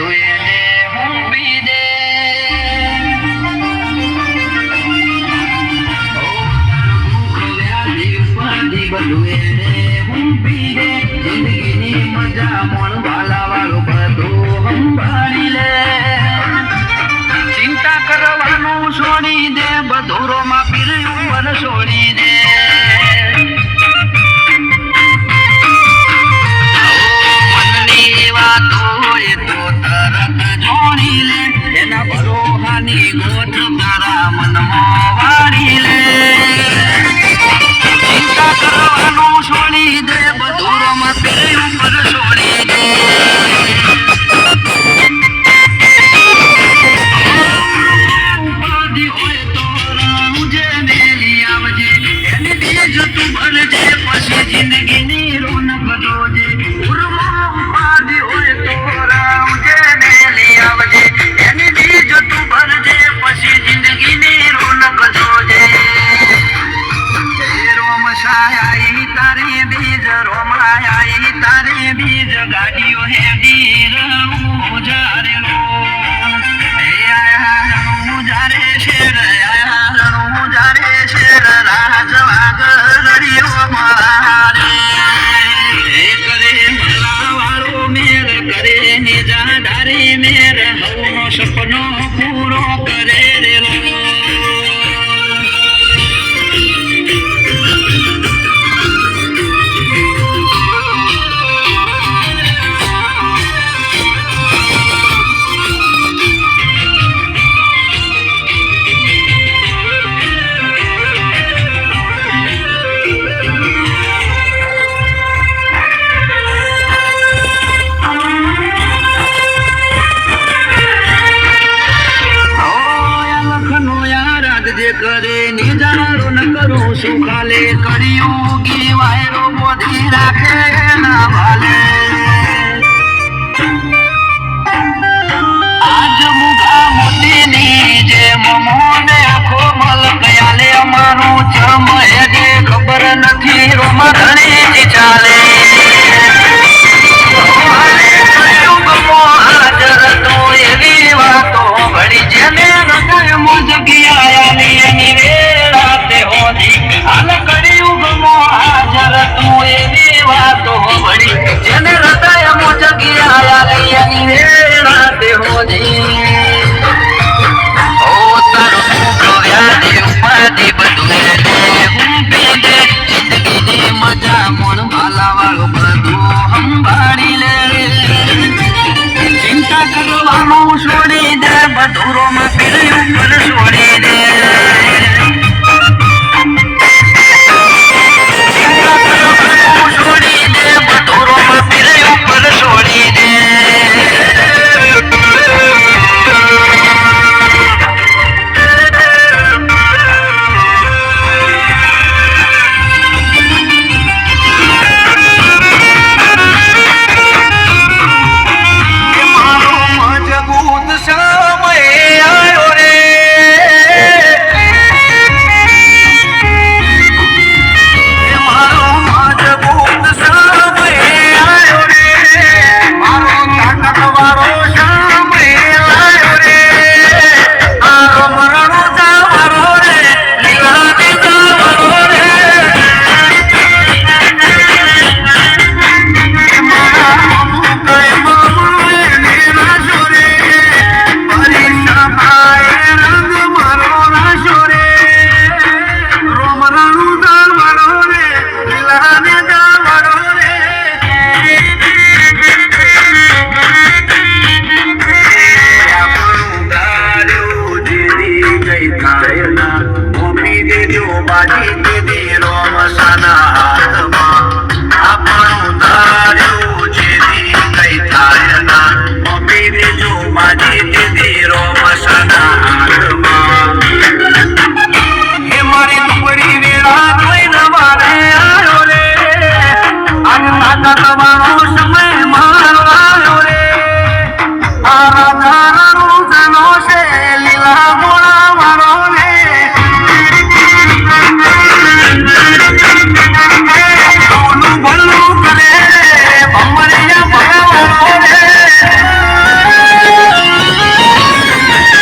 துயலே முன்பிதே જીવન વેરે હું પીરે હું ને આખો મલક આલે અમારું ચમ એને ખબર નથી રોમા ધણી